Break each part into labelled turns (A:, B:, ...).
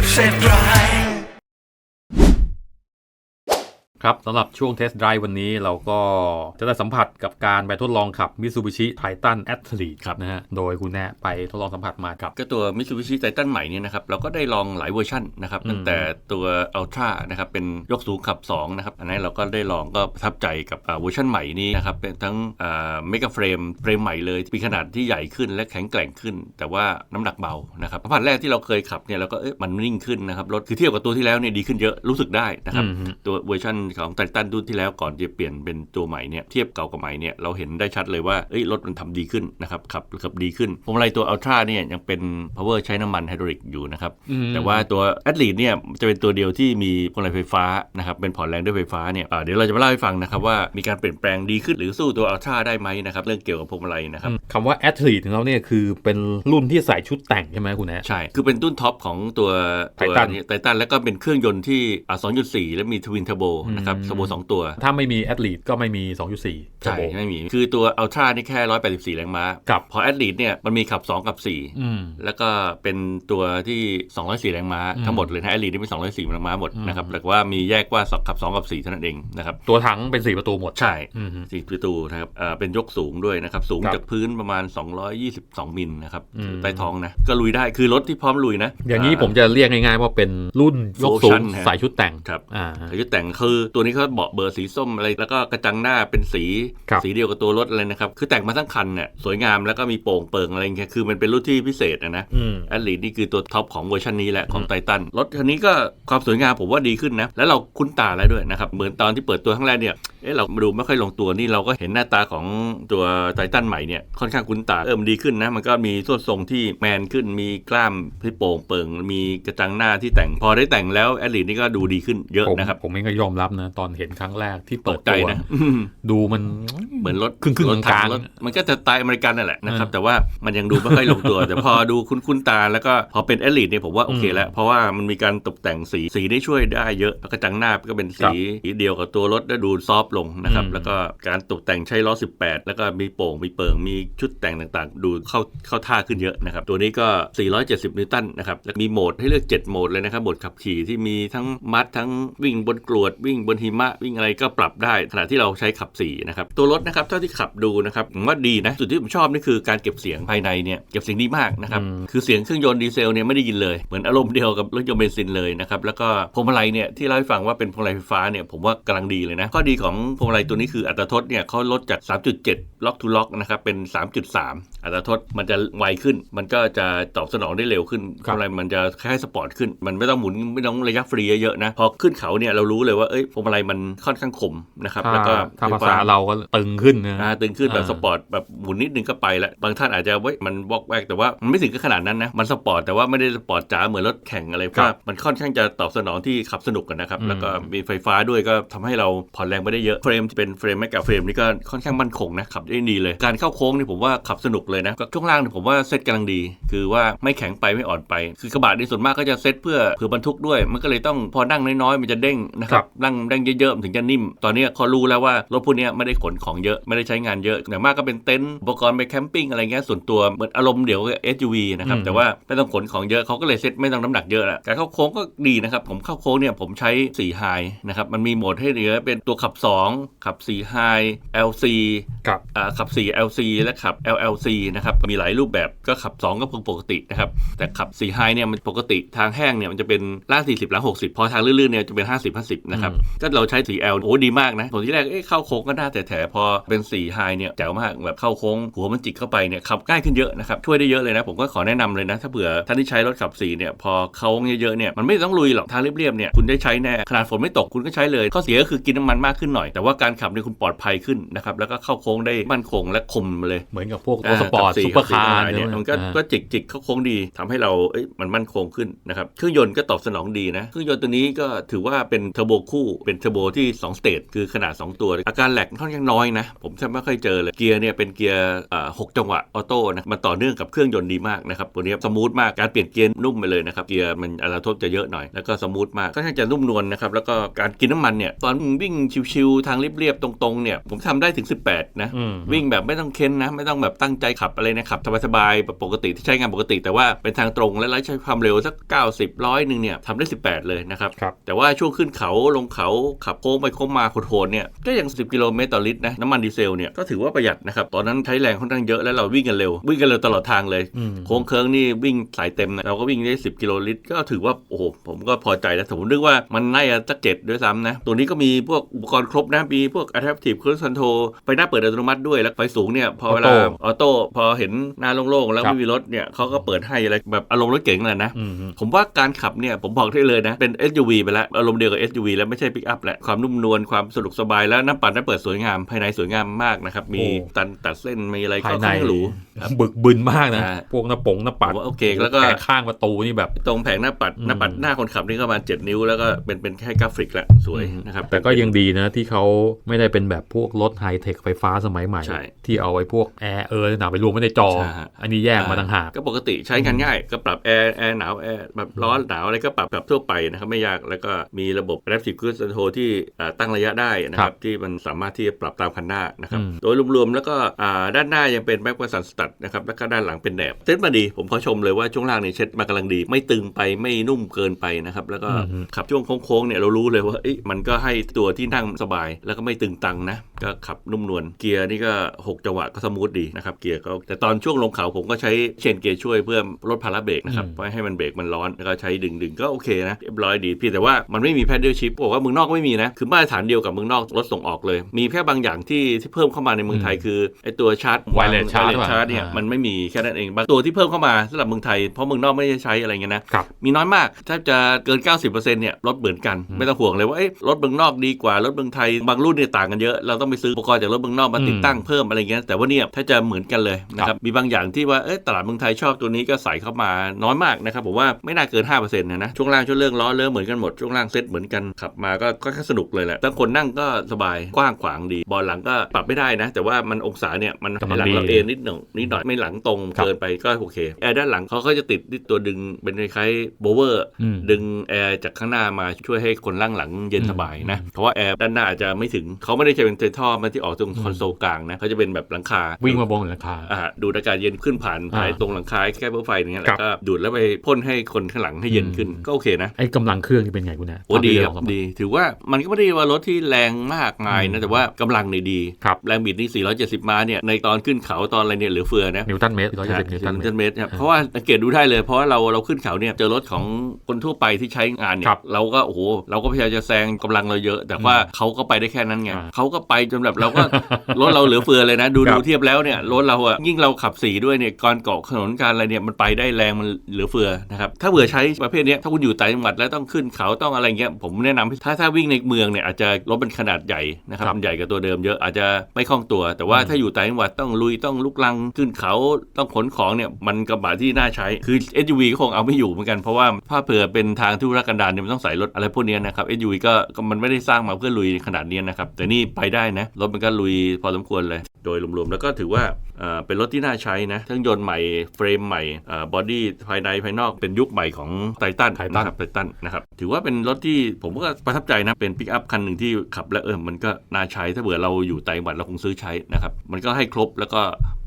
A: lips are dry
B: ครับสำหรับช่วงเทส t d ได v e วันนี้เราก็จะได้สัมผัสกับการไปทดลองขับ Mitsubishi Titan Athlete
C: ครับ
B: นะฮะ โดยคุณแนะไปทดลองสัมผัสมากับ
C: ก็ตัว Mitsubishi Titan ใหม่เนี่ยนะครับ เราก็ได้ลองหลายเวอร์ชันนะครับ
B: อืม
C: ตั้งแต่ตัว Ultra นะครับ เป็นยกสูงขับ 2 นะครับ อันนั้นเราก็ได้ลองก็ประทับใจกับอ่าเวอร์ชันใหม่นี้นะครับ เป็นทั้งเมกะเฟรมเฟรมใหม่เลย มีขนาดที่ใหญ่ขึ้นและแข็งแกร่งขึ้น แต่ว่าน้ำหนักเบานะครับสัมผัสแรกที่เราเคยขับเนี่ยเราก็เอ๊ะมันนิ่งขึ้นนะครับรถคือเทียบกับตัวที่แล้วเนี่ยดีขึ้นเยอะรู้สึกได้นะครับ
B: อืมฮึ
C: ตัวเวอร์ชันของไททันรุ่นที่แล้วก่อนจะเปลี่ยนเป็นตัวใหม่เนี่ยเทียบเก่ากับใหม่เนี่ยเราเห็นได้ชัดเลยว่าเอ้ยรถมันทำดีขึ้นนะครับขับขับดีขึ้นพวงมาลัยตัว Ultra เนี่ยยังเป็น power ใช้น้ำมันไฮดรอลิกอยู่นะครับ
B: อืม
C: แต่ว่าตัว a t l e t เนี่ยจะเป็นตัวเดียวที่มีพวงมาลัยไฟฟ้านะครับเป็นผ่อนแรงด้วยไฟฟ้าเนี่ยอ่าเดี๋ยวเราจะมาเล่าให้ฟังนะครับว่ามีการเปลี่ยนแปลงดีขึ้นหรือสู้ตัว Ultra ได้ไหมนะครับเรื่องเกี่ยวกับพวงมาลัยนะครับ
B: คำว่า Athlete ของเราเนี่ยคือเป็นรุ่นที่ใส่ชุดแต่งใช่ไหมคุณแนะ
C: ใช่ คือเป็นตุ้นท็อปของตัวตัว
B: Titan
C: ไททันแล้วก็เป็นเครื่องยนต์ที่อ่า2.4 และมีทวินเทอร์โบนะครับ
B: อืม
C: เทอร์โบสองตัว
B: ถ้าไม่มี Athlete ก็ไม่มี 2.4
C: ใช่ ไม่มี คือตัว Ultra นี่แค่ 184 แรงม้า
B: ครับ
C: พอ a t l e t เนี่ยมันมีขับ 2 กับ
B: อืม
C: 4แล้วก็เป็นตัวที่ 204 แรงม้า
B: อืม
C: ทั้งหมดเลยนะ a t l e t นี่เป็น204แรงม้าหมด
B: อืม
C: นะครับแต่ว่ามีแยกว่าสองขับ 2 กับ 4 เท่านั้นเองนะครับ
B: ตัวถังเป็น 4 ประตูหมด
C: ใช่
B: อืมฮึ
C: สี่ประตูนะครับเอ่อเป็นยกสูงด้วยนะครับสูง
B: ครับ
C: จากพื้นประมาณ 222 มิลนะครับ
B: อืม
C: ใต้ท้องนะก็ลุยได้คือรถที่พร้อมลุยนะ
B: อย่างนี้ผมจะเรียกง่ายๆว่าเป็นรุ่นยกสู
C: Full
B: ง
C: option ฮะ
B: ใส่ชุดแต่ง
C: ครับ
B: อ่า
C: แต่ยุแต่งคือตัวนี้เขาเบาะเบอร์สีส้มอะไรแล้วก็กระจังหน้าเป็นสี
B: ครับ
C: สีเดียวกับตัวรถเลยนะครับคือแต่งมาทั้งคันเนี่ยสวยงามแล้วก็มีโป่งเปิงอะไรอย่างเงี้ยคือมันเป็นรุ่นที่พิเศษนะนะ
B: อืม
C: แอดลีนี่คือตัวท็อปของเวอร์ชันนี้แหละของไททันรถคันนี้ก็ความสวยงามผมว่าดีขึ้นนะแล้วเราคุ้นตาแล้วด้วยนะครับเหมือนตอนที่เปิดตัวครั้งแรกเนี่ยเอ๊ะเราดูไม่ค่อยลงตัวนี่เราก็เห็นหน้าตาของตัวไททันใหม่เนี่ยค่อนข้างคุ้นตาเออมันดีขึ้นนะ มันก็มีส่วนทรงที่แมนขึ้น มีกล้ามที่โป่งเปิง มีกระจังหน้าที่แต่ง พอได้แต่งแล้วแอดลีนี่ก็ดูดีขึ้นเยอะ
B: ผม
C: นะครับ
B: ผมเองก็ยอมรับนะ ตอนเห็นครั้งแรกที่
C: ต
B: เปิด
C: กใจ
B: ตัว
C: นะ
B: ดูมัน
C: เหมือนรถ
B: ครึ่งๆ
C: รถถั
B: กลางๆ
C: รถมันก็จะสไตล์อเมริกันนั่นแหละนะครับ
B: เออ
C: แต่ว่ามันยังดูไม่ค่อยลงตัว แต่พอดูคุ้นๆตา แล้วก็พอเป็นแอลิทเนี่ยผมว่าโอเค
B: อืม
C: แล้ว เพราะว่ามันมีการตกแต่งสีสีได้ช่วยได้เยอะแล้วกระจังหน้าก็เป็น
B: ครั
C: สี
B: บ
C: สีเดียวกับตัวรถแล้วดูซอฟต์ลงนะครับ
B: อืม
C: แล้วก็การตกแต่งใช้ล้อ18 แล้วก็มีโป่งมีเปิงมีชุดแต่งต่างๆ ดูเข้าเข้าท่าขึ้นเยอะนะครับ ตัวนี้ก็ 470 นิวตันนะครับ แล้วมีโหมดให้เลือก 7 โหมดเลยนะครับโหมดขับขี่ที่มีทั้งมัดทั้งวิ่งบนกรวดวิ่งบนหิมะวิ่งอะไรก็ปรับได้ ขณะที่เราใช้ขับสี่นะครับตัวรถนะครับเท่าที่ขับดูนะครับผมว่าดีนะจุดที่ผมชอบนี่คือการเก็บเสียงภายในเนี่ยเก็บเสียงดีมากนะครับ
B: อืม
C: คือเสียงเครื่องยนต์ดีเซลเนี่ยไม่ได้ยินเลยเหมือนอารมณ์เดียวกับรถยนต์เบนซินเลยนะครับแล้วก็พวงมาลัยเนี่ยที่เล่าให้ฟังว่าเป็นพวงมาลัยไฟฟ้าเนี่ยผมว่ากำลังดีเลยนะข้อดีของพวงมาลัยตัวนี้คืออัตราทดเนี่ยเขาลดจาก 3.7 ล็อกทูล็อกนะครับเป็น3.3 อัตราทดมันจะไวขึ้น มันก็จะตอบสนองได้เร็วขึ้นพ
B: ครับ
C: วงมาลัยมันจะคล้ายๆสปอร์ตขึ้น มันไม่ต้องหมุนไม่ต้องระยะฟรีเยอะๆนะ พอขึ้นเขาเนี่ยเรารู้เลยว่าเอ้ยพวงมาลัยมันค่อนข้างคมนะครับ
B: ถ้า
C: แล้วก็
B: ถ้า
C: ไฟ
B: ภา
C: ฟ้
B: ษาเราก็ตึงขึ้นนะ
C: อ่าตึงขึ้นแบบ
B: อ่า
C: สปอร์ตแบบหมุนนิดนึงก็ไปแล้วบางท่านอาจจะเว้ยมันวอกแวกแต่ว่ามันไม่ถึงกับขนาดนั้นนะ มันสปอร์ตแต่ว่าไม่ได้สปอร์ตจ๋าเหมือนรถแข่งอะไรเพ
B: ครั
C: ราะ
B: บ
C: ว่ามันค่อนข้างจะตอบสนองที่ขับสนุกกันนะครับ
B: อืม
C: แล้วก็มีไฟฟ้าด้วยก็ทำให้เราผ่อนแรงไปได้เยอะเฟรมที่เป็นเฟรมแมกกาเฟรมนี่ก็ค่อนข้างมั่นคงนะขับได้ดีเลยการเข้าโค้งนี่ผมว่าขับสนุกเลยนะก็ช่วงล่างเนี่ยผมว่าเซตกำลังดี คือว่าไม่แข็งไปไม่อ่อนไป คือกระบะในส่วนมากก็จะเซตเพื่อเผื่อบรรทุกด้วย มันก็เลยต้องพอนั่งน้อยๆมันจะเด้งนะค
B: ครั
C: รับบนั่งนั่งเยอะๆมันถึงจะนิ่ม ตอนนี้เขารู้แล้วว่ารถพวกเนี้ยไม่ได้ขนของเยอะไม่ได้ใช้งานเยอะอย่างมากก็เป็นเต็นท์อุปกรณ์ไปแคมปิ้งอะไรเงี้ยส่วนตัวเหมือนอารมณ์เดี๋ยว SUV นะครับ
B: อืม
C: แต่ว่าไม่ต้องขนของเยอะเขาก็เลยเซตไม่ต้องน้ำหนักเยอะละการเข้าโค้งก็ดีนะครับผมเข้าโค้งเนี่ยผมใช้4 High นะครับมันมีโหมดให้เหลือเป็นตัวขับ 2 ขับ4 High LC
B: กับ
C: อ่าขับ 4 LC และขับ LLC นะครับมีหลายรูปแบบก็ขับ 2 ก็เพิ่งปกตินะครับแต่ขับ4 High เนี่ยมันปกติทางแห้งเนี่ยมันจะเป็นล่าง 40ล่าง60 พอทางลื่นๆเนี่ยจะเป็น 50 50นะครับก็เราใช้ 4L โอ้ดีมากนะผมที่แรกเอ๊ะเข้าโค้งก็น่าแต่แถพอเป็น4 High เนี่ยแจ๋วมากแบบเข้าโค้งหัวมันจิกเข้าไปเนี่ยขับง่ายขึ้นเยอะนะครับช่วยได้เยอะเลยนะผมก็ขอแนะนำเลยนะถ้าเผื่อท่านที่ใช้รถขับ4เนี่ยพอเข้าโค้งเยอะๆเนี่ยมันไม่ต้องลุยหรอกทางเรียบๆเนี่ยคุณได้ใช้แน่ขนาดฝนไม่ตกคุณก็ใช้เลยข้อเสียก็คือกินน้ำมันมากขึ้นหน่อย แต่ว่าการขับเนี่ยคุณปลอดภัยขึ้นนะครับแล้วก็เข้าโค้งได้มั่นคงและคมเลย
B: เหมือนกับพวกตัวสปอร์ต
C: ขั
B: ซุปเปอร์คาร์
C: ขับสี่
B: เนี่ย
C: มันก็
B: อ่า
C: ก็จิกจิกเข้าโค้งดีทำให้เราเอ้ยมันมั่นคงขึ้นนะครับเครื่องยนต์ก็ตอบสนองดีนะเครื่องยนต์ตัวนี้ก็ถือว่าเป็นเทอร์โบคู่เป็นเทอร์โบที่ 2 สเตจคือขนาด 2 ตัว อาการแหลกค่อนข้างน้อยนะ ผมแทบไม่ค่อยเจอเลยเกียร์เนี่ยเป็นเกียร์อ่าหกจังหวะออโต้นะมันต่อเนื่องกับเครื่องยนต์ดีมากนะครับตัวนี้สมูทมากการเปลี่ยนเกียร์นุ่มไปเลยนะครับเกียร์มันอัตราโทษจะเยอะหน่อยแล้วก็สมูทมากก็น่างจะนุ่มนวลนะครับแล้วก็การกินน้ำมันเนี่ยตอนวิ่งชิวๆทางเรียบๆตรงๆเนี่ยผมทำได้ถึง 18 นะ
B: อืม
C: วิ่งแบบไม่ต้องเค้นนะไม่ต้องแบบตั้งใจขับอะไรนะขับสบายๆแบบปกติที่ใช้งานปกติ แต่ว่าเป็นทางตรงและใช้ความเร็วสัก 90ร้อยหนึ่งเนี่ยทำได้ 18 เลยนะครับ
B: ครับ
C: แต่ว่าช่วงขึ้นเขาลงเขาขับโค้งไปโค้งมาโหดๆเนี่ยก็ยัง 10 กิโลเมตรต่อลิตรนะน้ำมันดีเซลเนี่ยก็ถือว่าประหยัดนะครับตอนนั้นใช้แรงค่อนข้างเยอะและเราวิ่งกันเร็ววิ่งกันเร็วตลอดทางเลย
B: อืม
C: โค้งเคิร์งนี่วิ่งสายเต็มนะเราก็วิ่งได้ 10 กิโลลิตร ก็ถือว่าโอ้โหผมก็พอใจแล้วแต่ผมนึกว่ามันน่าจะสักเจ็ดด้วยซ้ำนะตัวนี้ก็มีพวกอุปกรณ์ครบนะมีพวก Adaptive Cruise Control ไฟหน้าเปิดอัตโนมัติด้วยแล้วไฟสูงเนี่ยพอเวลา
B: อ
C: ออโต้พอเห็นหน้าโล่งๆแล้ว
B: ครับ
C: ไม่มีรถเนี่ยเขาก็เปิดให้อะไรแบบอารมณ์รถเก๋งเลยนะ
B: อืม
C: ผมว่าการขับเนี่ยผมบอกได้เลยนะ เป็น SUV ไปแล้วอารมณ์เดียวกับ SUV แล้วไม่ใช่ปิกอัพแหละความนุ่มนวลความสะดวกสบายแล้วน้ำปั่นน้ำเปิดสวยงามภายในสวยงามมากนะครับมี
B: โอ้
C: ตันตัดเส้นมีอะไร
B: ภาย
C: ก็
B: ใน
C: ค่อนข้างหรู
B: บึกบึนมากนะ
C: อ่า
B: พวกหน้าปงหน้าปัด
C: ผมว่าโอเค แล้วก็
B: ผงข้างประตูนี่แบบ
C: ตรงแผงหน้าปัด
B: อืม
C: หน้าปัดหน้าคนขับนี่ก็ประมาณ7นิ้ว แล้วก็เป็นเป็นแค่กราฟิกละสวยนะครับ
B: แต่ก็ยังดีนะที่เขาไม่ได้เป็นแบบพวกรถไฮเทคไฟฟ้าสมัยใหม่
C: ใช่
B: ที่เอาไอ้พวกแอร์เออร์หนาไปรวมไว้ในจอ
C: ใช่ฮะ
B: อันนี้แยกมาต่างหาก
C: ก็ปกติใช้งานง่าย ก็ปรับแอร์แอร์หนาวแอร์แบบร้อนหนาวอะไรก็ปรับแบบทั่วไปนะครับไม่ยากแล้วก็มีระบบ Adaptive Cruise Control ที่อ่าตั้งระยะได้นะค
B: ครั
C: รับบที่มันสามารถที่จะปรับตามคันหน้านะครับ
B: อืม
C: โดยรวมๆแล้วก็อ่าด้านหน้ายังเป็นแม็กซ์สันสตัดนะครับแล้วก็ด้านหลังเป็นแหนบเซ็ตมาดี ผมขอชมเลยว่าช่วงล่างเนี่ยเช็ดมากำลังดี ไม่ตึงไปไม่นุ่มเกินไปนะครับแล้วก็
B: อืม
C: ขับช่วงโค้งๆเนี่ยเรารู้เลยว่าเอ้ยมันก็ให้ตัวที่นั่งสบาย แล้วก็ไม่ตึงตังนะก็ขับนุ่มนวลเกียร์นี่ก็ 6 จังหวะก็สมูทดีนะครับเกียร์ก็แต่ตอนช่วงลงเขาผมก็ใช้เชนเกียร์ช่วยเพื่อลดภาระเบรกนะครับ
B: อืม
C: ไม่ให้มันเบรกมันร้อนแล้วก็ใช้ดึงดึงๆก็โอเคนะเรียบร้อยดีเพี่แต่ว่ามันไม่มีแพดเดิลชิพบอกว่าเมืองนอกก็ไม่มีนะคือมาตรฐานเดียวกับเมืองนอกรถส่งออกเลย มีแค่บางอย่างที่ที่เพิ่มเข้ามาในเมืองไทยคือไอตัวชาร์จ
B: Wireless charge หรือเปล่า
C: ชาร์จเนี่ย
B: อ่ามั
C: มันไม่มีแค่นั้นเองบางตัวที่เพิ่มเข้ามาสำหรับเมืองไทยเพราะเมืองนอกไม่ได้ใช้อะไรเงี้ยนะ
B: ครับ
C: มีน้อยมากแทบจะเกิน 90%เนี่ยรถเหมือนกัน
B: อืม
C: ไม่ต้องห่วงเลยว่าเอ้ยรถเมืองนอกดีกว่า รถเมืองไทยบางรุ่นเนี่ยต่างกันเยอะเราต้องไปซื้ออุปกรณ์จากรถเมืองนอกมาติดตั้งเพิ่มอะไรเงี้ยแต่ว่าเนี่ยถ้าจะเหมือนกันเลยนะครับมีบางอย่างที่ว่าเอ้ยตลาดเมืองไทยชอบตัวนี้ก็ใส่เข้ามาน้อยมากนะครับผมว่าไม่น่าเกิน5%นะนะช่วงล่างช่วงเรื่องล้อเลื่อนเหมือนกันหมดช่วงล่างเซ็ตเหมือนกันขับมาก็ก็แค่สนุกเลยแหละตั้งคนนั่งก็สบายกว้างขวางดีเบอลหลังก็ปรับไม่ได้นะ แต่ว่ามันองศาเนี่ยมัน
B: กำลัง
C: หลัง
B: ดี
C: เราเอนนิดหน่อยนิดหน่อยไม่หลังตรง
B: ครับ
C: เกินไปก็โอเคแอร์ด้านหลังเขาก็จะติดที่ตัวดึงเป็นคล้ายๆโบเวอร์
B: อืม
C: ดึงแอร์จากข้างหน้ามาช่วยให้คนล่างหลังเย็น
B: อืม
C: สบายนะเพราะว่าแอร์ด้านหน้าอาจจะไม่ถึงเขาไม่ได้ใช้เป็นเทท่อมาที่ออกตรง
B: อืม
C: คอนโซลกลางนะเขาจะเป็นแบบหลังคา
B: วิ่งมาบนหลังคา
C: อ่าดูดอากาศเย็นขึ้นผ่าน
B: อ่า
C: ผ่านตรงหลังคาแค่เพื่อไฟอย่างเงี้ย
B: ครั
C: แล้
B: บ
C: วก็ดูดแล้วไปพ่นให้คนข้างหลังให้เย็นขึ้น
B: อืม
C: ก็โอเคนะ
B: ไอ้กำลังเครื่องนี่เป็นไงคุณแน่
C: โอ้ดี
B: ตนที่
C: ครับ
B: เาลอง
C: ดี ถือว่ามันก็ไม่ได้ว่ารถที่แรงมากมาย
B: อื
C: นะ
B: ม
C: แต่ว่ากำลังเนี่ยดี
B: ครับ
C: แรงบิดนี่ 470 ม้าเนี่ยในตอนขึ้นเขาตอนอะไรเนี่ยเหลือเฟือนะ
B: นิวตันเมตรร้อย
C: ใช่
B: เจ็ดสิบนิวตันเม
C: นิ
B: ต
C: ว
B: ร
C: ตันเมตรครับ
B: อ่า
C: เพราะว่าสังเกตดูได้เลย เพราะว่าเราเราขึ้นเขาเนี่ยเจอรถของคนทั่วไปที่ใช้งานเนี่
B: ครั
C: ย
B: บ
C: เราก็โอ้โหเราก็พยายามจะแซงกำลังเราเยอะ แต่ว่าเขาก็ไปได้แค่นั้นไง
B: อ่า
C: เขาก็ไปจนแบบเราก็รถเราเหลือเฟือเลยนะ ดู
B: ครับ
C: ดูเทียบแล้วเนี่ยรถเราอะยิ่งเราขับสีด้วยเนี่ยก่อนเกาะถนนการอะไรเนี่ยมันไปได้แรงมันเหลือเฟือนะครับถ้าเบื่อใช้ประเภทเนี้ยถ้าคุณอยู่ต่างจังหวัดแล้วต้องขึ้นเขาต้องอะไรเงี้ยผมแนะนำให้ถ้าถ้าวิ่งในเมืองเนี่ยอาจจะรถเป็นขนาดใหญ่นะครับ
B: ครับ
C: มันใหญ่กว่าตัวเดิมเยอะอาจจะไม่คล่องตัว แต่ว่า
B: อืม
C: ถ้าอยู่ต่างจังหวัดต้องลุยต้องลุกลังขึ้นเขาต้องขนของเนี่ยมันกระบะที่น่าใช้คือ SUV ก็คงเอาไม่อยู่เหมือนกันเพราะว่าถ้าเผื่อเป็นทางทุรกันดารเนี่ยมันต้องใส่รถอะไรพวกเนี้ยนะครับ SUV ก็ก็มันไม่ได้สร้างมาเพื่อลุยขนาดเนี้ยนะครับแต่นี่ไปได้นะรถมันก็ลุยพอสมควรเลย โดยรวมๆแล้วก็ถือว่าเอ่อเป็นรถที่น่าใช้นะเครื่องยนต์ใหม่เฟรมใหม่บอดี้ภายในภายนอกเป็นยุคใหม่ของไททัน
B: Titan
C: นะครับไททันนะครับถือว่าเป็นรถที่ผมก็ประทับใจนะ เป็นปิกอัพคันหนึ่งที่ขับแล้วเออมันก็น่าใช้ถ้าเผื่อเราอยู่ต่างจังหวัดเราคงซื้อใช้นะครับมันก็ให้ครบแล้วก็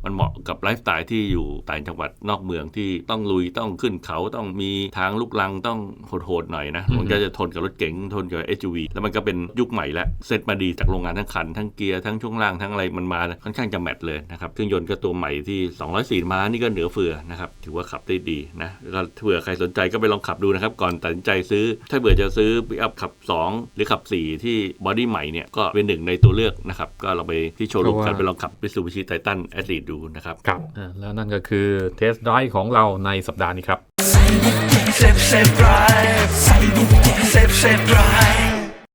C: มันเหมาะกับไลฟ์สไตล์ที่อยู่ต่างจังหวัดนอกเมืองที่ต้องลุยต้องขึ้นเขาต้องมีทางลูกลังต้องโหดๆหน่อยนะ
B: อืม
C: มันก็จะทนกับรถเก๋งทนกับ SUV แล้วมันก็เป็นยุคใหม่แล้วเซตมาดีจากโรงงานทั้งคัน ทั้งเกียร์ทั้งช่วงล่างทั้งอะไรมันมาค่อนข้างจะแมทเลยนะครับเครื่องยนต์ก็ตัวใหม่ที่ 204 ม้านี่ก็เหนือเฟือนะครับถือว่าขับได้ดีนะแล้วก็เผื่อใครสนใจก็ไปลองขับดูนะครับก่อนตัดสินใจซื้อ ถ้าเบื่อจะซื้อปิกอัพขับ 2 หรือขับ 4 ที่บอดี้ใหม่เนี่ยก็เป็นหนึ่งในตัวเลือกนะครับก็เราไปที่โชว์รูม
B: เพราะว่า
C: กันไปลองขับไปซูบิชิไททันแอดลีดูนะครับ
B: ครับอ่าแล้วนั่นก็คือเทสไดรฟ์ของเราในสัปดาห์นี้ครับ